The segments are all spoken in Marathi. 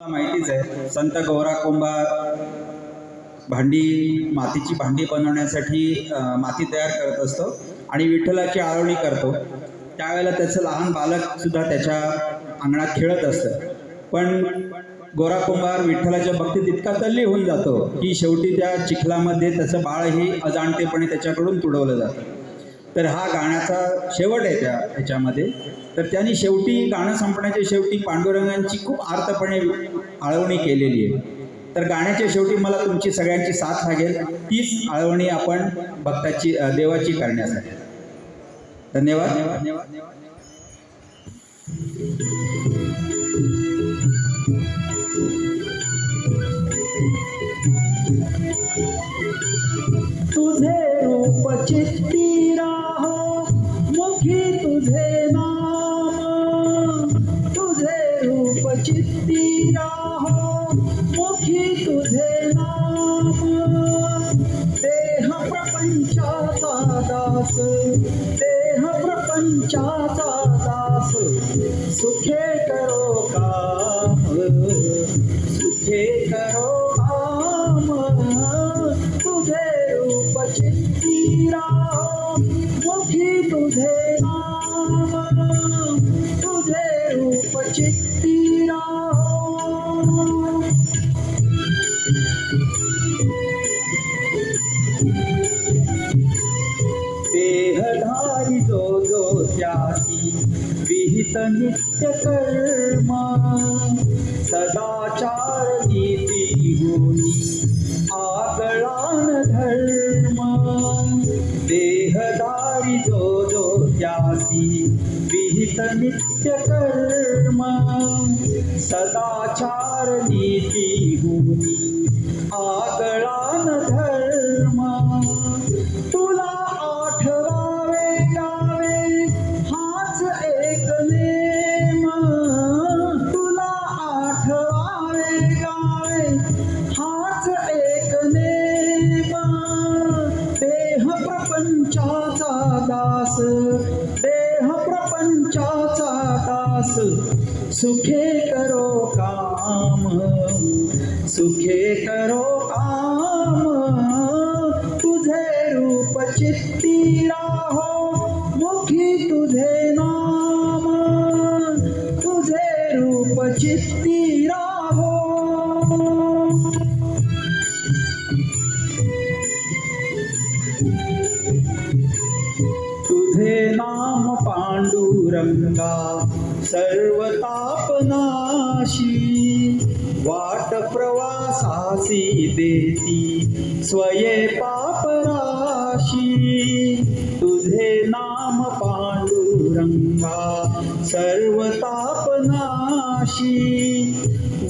माहितीच आहे संत गौरा कुंभार भांडी मातीची भांडी बनवण्यासाठी माती तयार करत असतो आणि विठ्ठलाची आळवणी करतो. त्यावेळेला त्याचं लहान बालक सुद्धा त्याच्या अंगणात खेळत असतं. पण गोरा कुंभार विठ्ठलाच्या भक्तीत इतका तल्ली होऊन जातो की शेवटी त्या चिखलामध्ये त्याचं बाळही अजाणतेपणे त्याच्याकडून तुडवलं जातं. तर हा गाण्याचा शेवट आहे त्या ह्याच्यामध्ये. तर त्यांनी शेवटी गाणं संपण्याच्या शेवटी पांडुरंगांची खूप आर्तपणे आळवणी केलेली आहे. तर गाण्याच्या शेवटी मला तुमची सगळ्यांची साथ लागेल. तीच आळवणी आपण भक्ताची देवाची करण्यासाठी. धन्यवाद धन्यवाद. तुझे रूप चित्ती चित्ती राहो मुखी तुझे नाम। देह प्रपंचाचा दास देह प्रपंचाचा दास। सुखे करो काम सुखे करो काम। तुझे रूप चित्ती राहो मुखी तुझे नाम। तुझे रूप चित्ती राहो. देहधारी जो जो त्यासी विहित नित्य कर्मा. विहित नित्य कर्म सदाचार नीती होनी आगळान धर्म. तुला आठवावे गावे हाच एक नेम. तुला आठवावे गावे हाच एक नेम. देह प्रपंचाचा दास सुखे करो काम सुखे करो काम। तुझे रूप चित्ती राहो मुखी तुझे नाम। तुझे रूप चित्ती राहो तुझे नाम पांडुरंगा सर्व तापनाशी वाट प्रवासासी देती स्वये पापराशी. तुझे नाम पांडुरंगा सर्व तापनाशी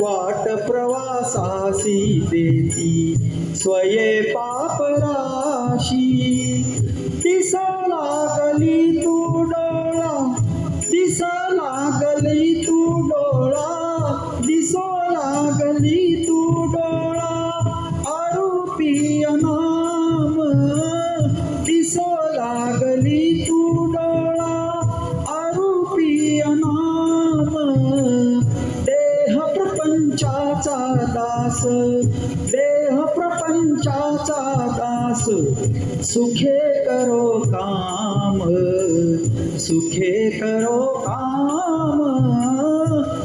वाट प्रवासासी देती स्वये पापराशी. तिसा लागली लागली तू डोळा दिसो लागली तू डोळा आरोपी नाम. दिसो लागली तू डोळा आरोपी नाम. देह प्रपंचाचा दास देह प्रपंचाचा दास. सुखे करो काम सुखे करो काम।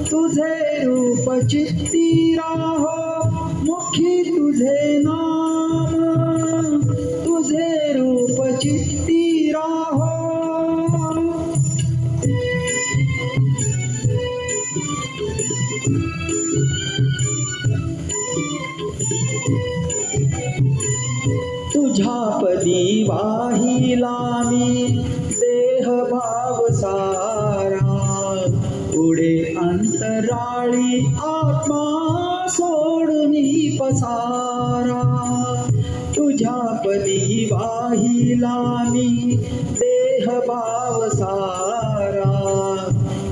तुझे रूप चित्ती राहो मुखी तुझे नाम। तुझे रूप चित्ती राहो। तुझ्या पदी वाहिला मी. देह भाव सारा. पुढे अंतराळी आत्मा सोडून पसारा. तुझ्या पदी वाहिला मी. देह भाव सारा.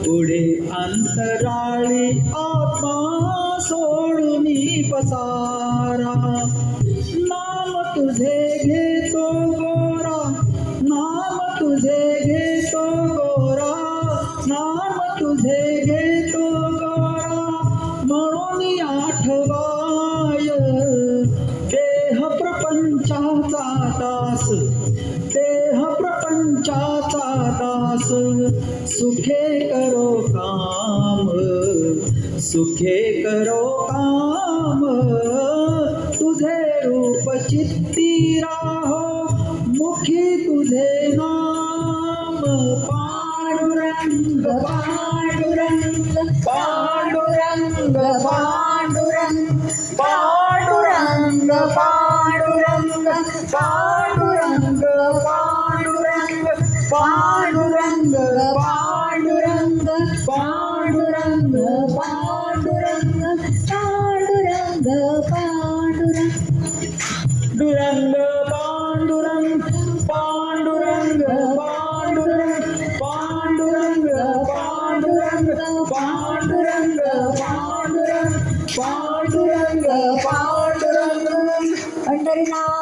पुढे अंतराळी आत्मा सोडून पसारा. म्हणून आठवाय. देह प्रपंचाचा दास. देह प्रपंचाचा दास. सुखे करो काम. सुखे करो काम. तुझे रूप चित्ती राहो. मुखी तुझे ना पांडुरंग पांडुरंग पांडुरंग पांडुरंग पांडुरंग पांडुरंग पांडुरंग पांडुरंग पांडुरंग पांडुरंग पांडुरंग पांडुरंग पांडुरंग पांडुरंग पांडुरंग पांडुरंग पांडुरंग पांडुरंग பாண்டுரங்க பாண்டுரங்கம் அண்டை நான்